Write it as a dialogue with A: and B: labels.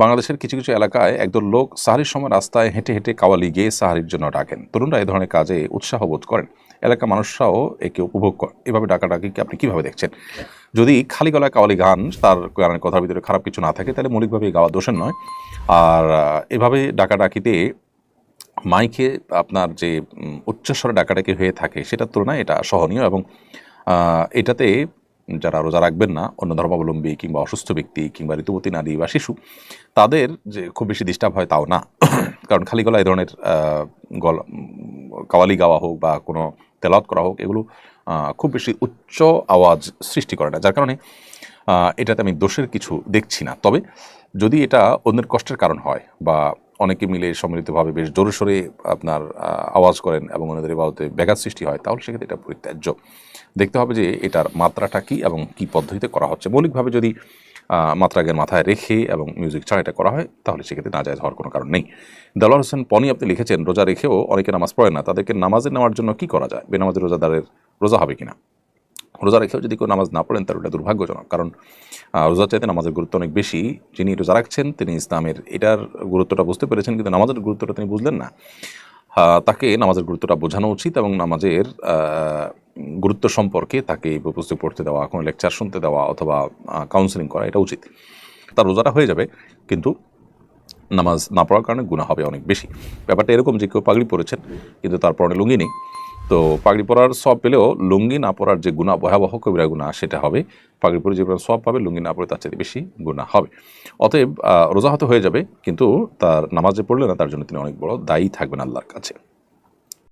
A: বাংলাদেশের কিছু কিছু এলাকায় একদল লোক সাহারির সময় রাস্তায় হেঁটে হেঁটে কাওয়ালি গিয়ে সাহারির জন্য ডাকেন। তরুণরা এই ধরনের কাজে উৎসাহ বোধ করেন। এলাকার মানুষরাও একে উপভোগ করেন এভাবে ডাকাডাকিকে আপনি কীভাবে দেখছেন? যদি খালি গলায় কাওয়ালি গান, তার গানের কথার ভিতরে খারাপ কিছু না থাকে, তাহলে মৌলিকভাবে গাওয়া দোষের নয়। আর এভাবে ডাকাডাকিতে মাইকে আপনার যে উচ্চস্বরে ডাকাডাকি হয়ে থাকে, সেটার তুলনায় এটা সহনীয় এবং এটাতে যারা রোজা রাখবেন না, অন্য ধর্মাবলম্বী কিংবা অসুস্থ ব্যক্তি কিংবা ঋতুবতী নারী বা শিশু, তাদের যে খুব বেশি ডিস্টার্ব হয় তাও না। কারণ খালি গলা এই ধরনের গলা, কাওয়ালি গাওয়া হোক বা কোনো তেলাওয়াত করা হোক, এগুলো খুব বেশি উচ্চ আওয়াজ সৃষ্টি করে না। যার কারণে এটাতে আমি দোষের কিছু দেখছি না। তবে যদি এটা অন্যের কষ্টের কারণ হয় বা অনেকে মিলে সম্মিলিতভাবে বেশ জোরে সোরে আপনার আওয়াজ করেন এবং ওনাদের বাবদে ব্যাঘাত সৃষ্টি হয়, তাহলে সেক্ষেত্রে এটা পরিত্যাজ্য। দেখতে হবে যে এটার মাত্রাটা কী এবং কী পদ্ধতিতে করা হচ্ছে। মৌলিকভাবে যদি মাত্রাগের মাথায় রেখে এবং মিউজিক ছাড়া এটা করা হয়, তাহলে সেক্ষেত্রে না যায় হওয়ার কোনো কারণ নেই। দেলোয়ার হোসেন পনি আপনি লিখেছেন, রোজা রেখেও অনেকে নামাজ পড়ে না, তাদেরকে নামাজে নেওয়ার জন্য কি করা যায়? বেনামাজের রোজাদারের রোজা হবে কিনা? রোজা রেখেও যদি কেউ নামাজ না পড়েন তার ওটা দুর্ভাগ্যজনক। কারণ রোজা চাইতে নামাজের গুরুত্ব অনেক বেশি। যিনি রোজা রাখছেন, তিনি ইসলামের, এটার গুরুত্বটা বুঝতে পেরেছেন, কিন্তু নামাজের গুরুত্বটা তিনি বুঝলেন না। তাকে নামাজের গুরুত্বটা বোঝানো উচিত এবং নামাজের গুরুত্ব সম্পর্কে তাকে পুস্তক পড়তে দেওয়া, কোনো লেকচার শুনতে দেওয়া অথবা কাউন্সেলিং করা, এটা উচিত। তার রোজাটা হয়ে যাবে, কিন্তু নামাজ না পড়ার কারণে গুণা হবে অনেক বেশি। ব্যাপারটা এরকম যে কেউ পাগড়ি পড়েছেন কিন্তু তার পরনে লুঙ্গি নেই। তো পাগড়ি পরার সব পেলেও লুঙ্গি না পরার যে গুণা, ভয়াবহ কবিরা গুণা, সেটা হবে। পাগড়ি পরে যে পরিমাণ সব পাবে, লুঙ্গি না পরে তার চেয়ে বেশি গুণা হবে। অতএব রোজা হতে হয়ে যাবে, কিন্তু তার নামাজে পড়লে না, তার জন্য তিনি অনেক বড় দায়ী থাকবেন আল্লাহর কাছে।